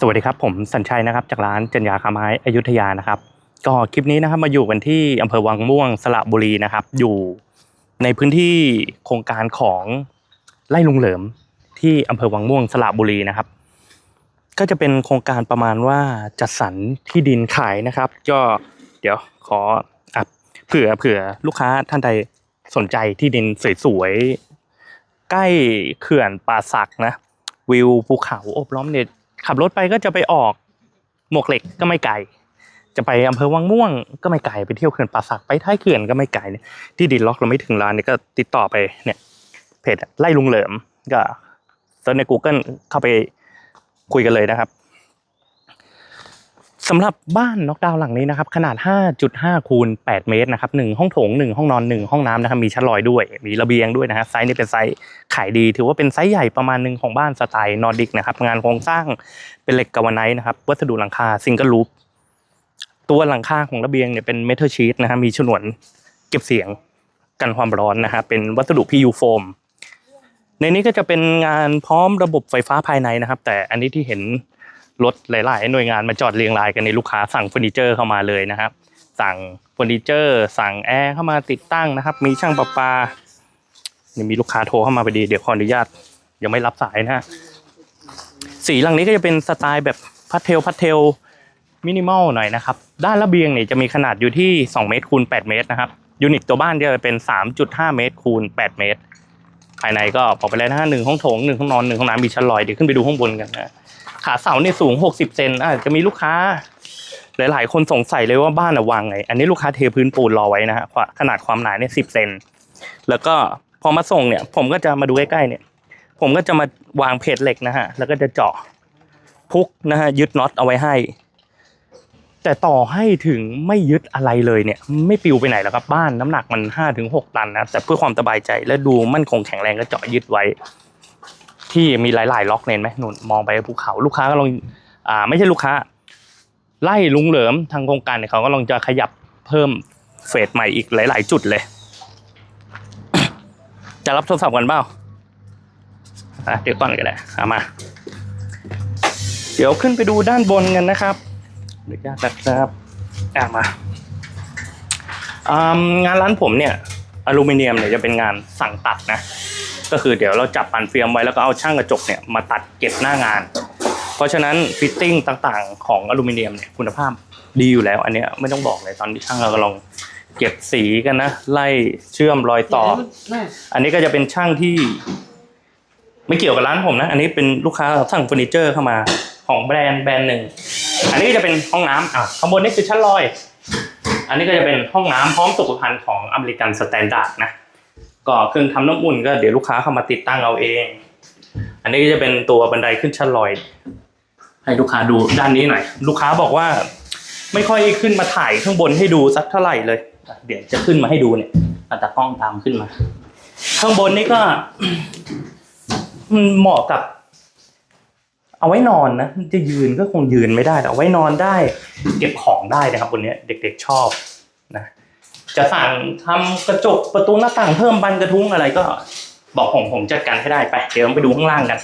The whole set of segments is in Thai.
สวัสดีครับ ผมสัญชัยนะครับจากร้านจัญญาคาไม้อยุธยานะครับ ก็คลิปนี้นะครับมาอยู่กันที่อำเภอวังม่วงสระบุรีนะครับ อยู่ในพื้นที่โครงการของไร่ลุงเหลิมที่อำเภอวังม่วงสระบุรีนะครับ ก็จะเป็นโครงการประมาณว่าจัดสรรที่ดินขายนะครับ ก็เดี๋ยวขออะเผื่อเผื่อลูกค้าท่านใดสนใจที่ดินสวยๆใกล้เขื่อนป่าสักนะวิวภูเขาโอบล้อมเนี่ย ขับรถไปก็จะไปออกหมวกเหล็กก็ไม่ไกล จะไปอำเภอวังม่วงก็ไม่ไกลไปเที่ยวเขื่อนป่าสักไปท้ายเขื่อนก็ไม่ไกลเนี่ยที่ดินล็อกเราไม่ถึงร้านเนี่ยก็ติดต่อไปเนี่ยเพจไล่ลุงเหลิมก็เซิร์ชใน Google เข้าไปคุยกันเลยนะครับ สำหรับบ้านน็อกดาวน์หลังนี้นะครับขนาด 5.5 คูณ 8 เมตรนะครับหนึ่งห้องโถงหนึ่งห้องนอนหนึ่งห้องน้ำนะครับมีชั้นลอยด้วย มีระเบียงด้วยนะฮะไซส์นี้เป็นไซส์ขายดี ถือว่าเป็นไซส์ใหญ่ประมาณหนึ่งของบ้านสไตล์นอร์ดิกนะครับงานโครงสร้างเป็นเหล็กกาวไนท์นะครับวัสดุหลังคาซิงเกิลลูปตัวหลังคาของระเบียงเนี่ยเป็นเมทัลชีตนะฮะมีฉนวนเก็บเสียงกันความร้อนนะฮะเป็นวัสดุ PU โฟมในนี้ก็จะเป็นงานพร้อมระบบไฟฟ้าภายในนะครับ แต่อันนี้ที่เห็น รถหลาย ๆ หน่วยงานมาจอดเรียงรายกันในลูกค้าสั่งเฟอร์นิเจอร์เข้ามาเลยนะครับ สั่งเฟอร์นิเจอร์ สั่งแอร์เข้ามาติดตั้งนะครับ มีช่างประปานี่มีลูกค้าโทรเข้ามาพอดีเดี๋ยวขออนุญาตยังไม่รับสายนะฮะสีหลังนี้ก็จะเป็นสไตล์แบบพัดเทลพัดเทลมินิมอลหน่อยนะครับ ด้านระเบียงเนี่ยจะมีขนาดอยู่ที่ 2 เมตรคูณ8เมตรนะครับยูนิตตัวบ้านจะเป็น 3.5 เมตรคูณ8เมตร ภายในก็บอกไปแล้วนะฮะหนึ่งห้องโถงหนึ่งห้องนอนหนึ่งห้องน้ำมีชั้นลอยเดี๋ยวขึ้นไปดูข้างบนกันนะ ขาเสาเนี่ยสูง 60 เซนอาจจะมีลูกค้า หลาย ๆ คนสงสัยเลยว่าบ้านอะวางไง อันนี้ลูกค้าเทพื้นปูนรอไว้นะฮะขนาดความหนาเนี่ยสิบเซนแล้วก็พอมาส่งเนี่ย ผมก็จะมาดูใกล้ ๆ เนี่ย ผมก็จะมาวางเพจเหล็กนะฮะ แล้วก็จะเจาะพุกนะฮะยึดน็อตเอาไว้ให้ แต่ต่อให้ถึงไม่ยึดอะไรเลยเนี่ย ไม่ปลิวไปไหนแล้วครับบ้านน้ำหนักมันห้าถึงหกตันนะแต่เพื่อความสบายใจและดูมั่นคงแข็งแรงก็เจาะยึดไว้ ที่มีหลาย ๆ ล็อกเนนไหมนุ่นมองไปภูเขาลูกค้าก็ลองอ่าไม่ใช่ลูกค้า ไล่ลุงเหลิมทางโครงการเนี่ยเขาก็ลองจะขยับเพิ่มเฟสใหม่อีกหลาย ๆ จุดเลย จะรับโทรศัพท์กันเปล่าอะเดี๋ยวก่อนก็ได้เอามา เดี๋ยวขึ้นไปดูด้านบนกันนะครับเดี๋ยวญาตนะครับอะมาางานร้านผมเนี่ยอลูมิเนียมเนี่ยจะเป็นงานสั่งตัดนะ ก็คือเดี๋ยวเราจับปันเฟียมไว้แล้วก็เอาช่างกระจกเนี่ยมาตัดเก็บหน้างาน เพราะฉะนั้นฟิตติ้งต่างๆ ของอลูมิเนียมเนี่ยคุณภาพดีอยู่แล้ว อันเนี้ยไม่ต้องบอกเลยตอนที่ช่างเรากำลังเก็บสีกันนะไล่เชื่อมรอยต่อ อันนี้ก็จะเป็นช่างที่ ไม่เกี่ยวกับร้านผมนะ อันนี้เป็นลูกค้าสั่งเฟอร์นิเจอร์เข้ามาของแบรนด์แบรนด์หนึ่ง อันนี้ก็จะเป็นห้องน้ำอะข้างบนนี่คือชั้นลอย อันนี้ก็จะเป็นห้องน้ำพร้อมสุขภัณฑ์ของอเมริกันสแตนดาร์ดนะ ก็เครื่องทำน้ำอุ่นก็เดี๋ยวลูกค้าเข้ามาติดตั้งเอาเอง อันนี้ก็จะเป็นตัวบันไดขึ้นชั้นลอย ให้ลูกค้าดูด้านนี้หน่อย ลูกค้าบอกว่า ไม่ค่อยขึ้นมาถ่ายข้างบนให้ดูสักเท่าไหร่เลย เดี๋ยวจะขึ้นมาให้ดูเนี่ยอัตากล้องตามขึ้นมา ข้างบนนี่ก็มันเหมาะกับ เอาไว้นอนนะจะยืนก็คงยืนไม่ได้แต่เอาไว้นอนได้ เก็บของได้นะครับบนนี้เด็กๆชอบนะ จะสั่งทำกระจกประตูหน้าต่างเพิ่มบันกระทุ้งอะไรก็ บอกผมผมจัดการให้ได้ไปเดี๋ยวไปดูข้างล่างกัน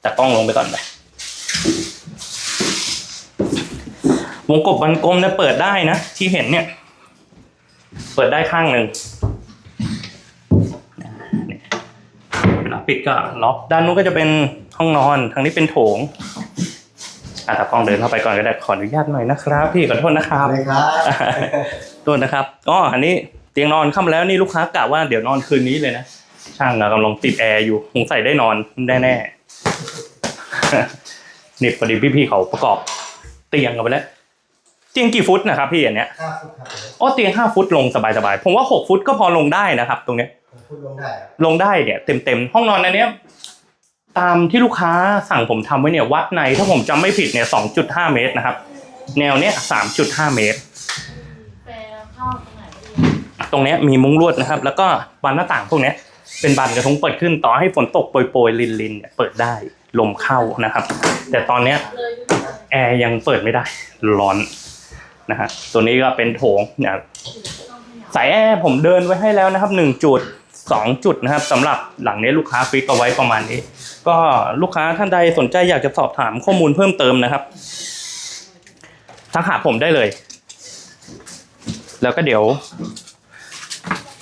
แต่กล้องลงไปก่อนไปวงกบบันกลมเนี่ยเปิดได้นะที่เห็นเนี่ย เปิดได้ข้างหนึ่งเวลาปิดก็ล็อกด้านนู้นก็จะเป็นห้องนอนทางนี้เป็นโถง อะตากล้องเดินเข้าไปก่อนก็ได้ขออนุญาตหน่อยนะครับ พี่ขอโทษนะครับเลยครับโทษนะครับก็อันนี้เตียงนอนเข้ามาแล้วนี่ลูกค้ากะว่าเดี๋ยวนอนคืนนี้เลยนะช่างกำลังติดแอร์อยู่คงใส่ได้นอนแน่ๆนี่พอดีพี่ๆเขาประกอบเตียงกันไปแล้วเตียงกี่ฟุตนะครับพี่อันเนี้ยห้าฟุตครับผมอ๋อเตียงห้าฟุตลงสบายๆผมว่าหกฟุตก็พอลงได้นะครับ ตรงเนี้ยผมพูดลงได้ครับลงได้เนี่ยเต็มๆห้องนอนอันเนี้ย ตามที่ลูกค้าสั่งผมทำไว้เนี่ยวัดในถ้าผมจำไม่ผิดเนี่ยสองจุดห้าเมตรนะครับ แนวเนี้ยสามจุดห้าเมตร ตรงเนี้ยมีมุ้งลวดนะครับ แล้วก็บานหน้าต่างพวกเนี้ยเป็นบานกระทงเปิดขึ้นต่อให้ฝนตกโปรยๆลินๆเนี่ยเปิดได้ลมเข้านะครับ แต่ตอนเนี้ยแอร์ยังเปิดไม่ได้ร้อนนะฮะตัวนี้ก็เป็นโถงเนี่ยสายแอร์ผมเดินไว้ให้แล้วนะครับหนึ่งจุด สองจุดนะครับสำหรับหลังนี้ลูกค้าฟิกเอาไว้ประมาณนี้ ก็ลูกค้าท่านใดสนใจอยากจะสอบถามข้อมูลเพิ่มเติมนะครับทักหาผมได้เลย แล้วก็เดี๋ยว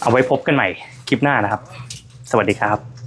เอาไว้พบกันใหม่คลิปหน้านะครับ สวัสดีครับ